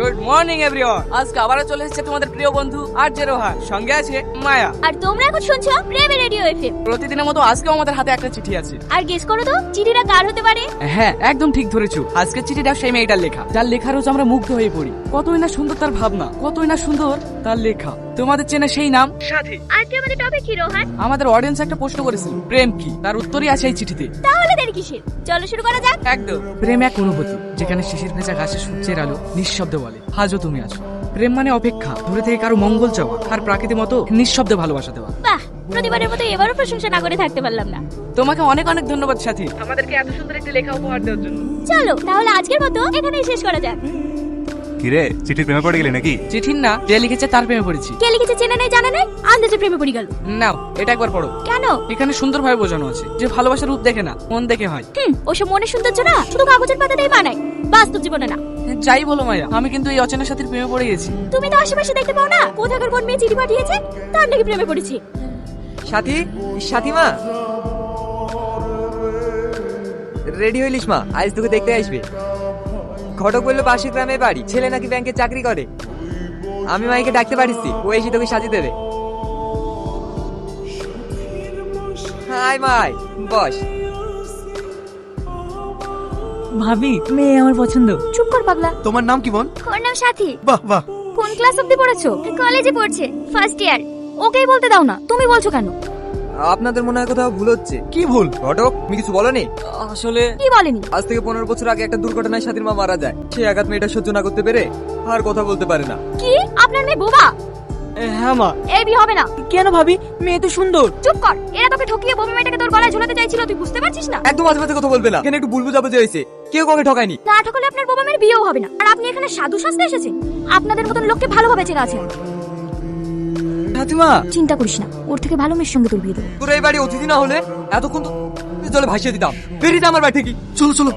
Good morning everyone আজকে আবারও চলে এসেছে তোমাদের প্রিয় বন্ধু আর যে রোহান সঙ্গে আছে মায়া। আর তোমরা এখন শুনছো প্রেমে রেডিও এফএম। প্রতিদিনের মতো আজকেও আমাদের হাতে একটা চিঠি আছে। আর গেস করো তো চিঠিটা কার হতে পারে? হ্যাঁ একদম ঠিক ধরেছো। আজকের চিঠিটা সেই মেয়েটার লেখা। যার লেখার রোজ আমরা মুগ্ধ হয়ে পড়ি। কতই না সুন্দর তার ভাবনা কতই না সুন্দর তার লেখা। তোমাদের চেনা সেই নাম? সাথী আজকে আমাদের টপিক কি রোহান? আমাদের অডিয়েন্স একটা প্রশ্ন করেছিল প্রেম কি? তার উত্তরই আছে এই চিঠিতে। তাহলে দেরি কিসের? চলো শুরু করা যাক। একদম। প্রেম এক অনুভূতি যেখানে শিশির ভেজা ঘাসে সূর্যের আলো নিঃশব্দে বলে আজও তুমি আছো। প্রেম মানে অপেক্ষা দূরে থেকে কারও মঙ্গল চাওয়া আর প্রাকৃতিক মতো নিঃশব্দে ভালোবাসা দেওয়া। বাহ প্রতিবারের মতো এবারও প্রশংসা না করে থাকতে পারলাম না। তোমাকে অনেক অনেক ধন্যবাদ সাথী। আমাদেরকে এত সুন্দর একটি লেখা উপহার দেওয়ার জন্য। চলো তাহলে আজকের মতো এখানেই শেষ করা যাক। কিরে চিঠির প্রেমে পড়ে গেলি নাকি? চিঠির না যে লিখেছে তার প্রেমে পড়েছি। কে লিখেছে চেনা নেই জানা নেই? আন্দাজে প্রেমে পড়ে গেল। নাও এটা একবার পড়ো। কেন? এখানে সুন্দরভাবে বোঝানো আছে যে ভালোবাসার রূপ দেখে না মন দেখে হয়। হুম ওসব মনে সৌন্দর্য না শুধু কাগজের পাতাতেই বানায় বাস্তব জীবনে না। যাই বলো মায়া আমি কিন্তু এই অচেনা সাথীর প্রেমে পড়ে গেছি। তুমি তো আশেপাশে দেখতে পাও না কোথাকার কোন মেয়ে চিঠি পাঠিয়েছে? তার নাকি প্রেমে পড়েছি। সাথী সাথী মা রেডি হইলিস মা আজ তোকে দেখতে আসবে। ঘটক বলল পাশের গ্রামে বাড়ি। ছেলে নাকি ব্যাংকে চাকরি করে। আমি মাইকে ডাকতে পারিস। ও এসে তোকে সাজিয়ে দেবে। Hi my boss. ভাবি মেয়ে আমার পছন্দ। চুপ কর পাগলা। তোমার নাম কি বোন? ওর নাম সাথী। বাহ বাহ। কোন ক্লাস অবধি পড়েছো? কলেজে পড়ছে ফার্স্ট ইয়ার ওকেই বলতে দাও না। তুমি বলছো কেন? আপনাদের মনে হয় কোথাও ভুল হচ্ছে? কি ভুল? ঘটক তুমি কিছু বলনি? আসলে কি বলেনি? আজ থেকে পনেরো বছর আগে একটা দুর্ঘটনায় সাথীর মা মারা যায়। সেই আঘাত মেয়েটা সহ্য না করতে পেরে আর কথা বলতে পারে না। কি? আপনার মেয়ে বোবা? হ্যাঁ মা। এই বিয়ে হবে না। কেন ভাবি? মেয়ে তো সুন্দর। চুপ কর। এরা তোকে ঠকিয়ে বোবা মেয়েটাকে তোর গলায় ঝুলাতে চাইছিল তুই বুঝতে পারছিস না? একদম মাঝে মাঝে কথা বলবে না। এখানে একটু বুলবুল যাবে হয়েছে। কেউ কাউকে ঠকায়নি। না ঠকলে আপনার বোবা মেয়ের বিয়েও হবে না। আর আপনি এখানে সাধু সাজতে এসেছেন। আপনাদের মতন লোককে ভালোভাবে চেনা আছে। সাথীমা চিন্তা করিস না ওর থেকে ভালো মেয়ের সঙ্গে তোর বিয়ে দেবো। তোর এই বাড়ি অতিথি না হলে এতক্ষণ তো জলে ভাসিয়ে দিতাম। বেরিয়ে আমার বাড়ি থেকে। চলো চলো।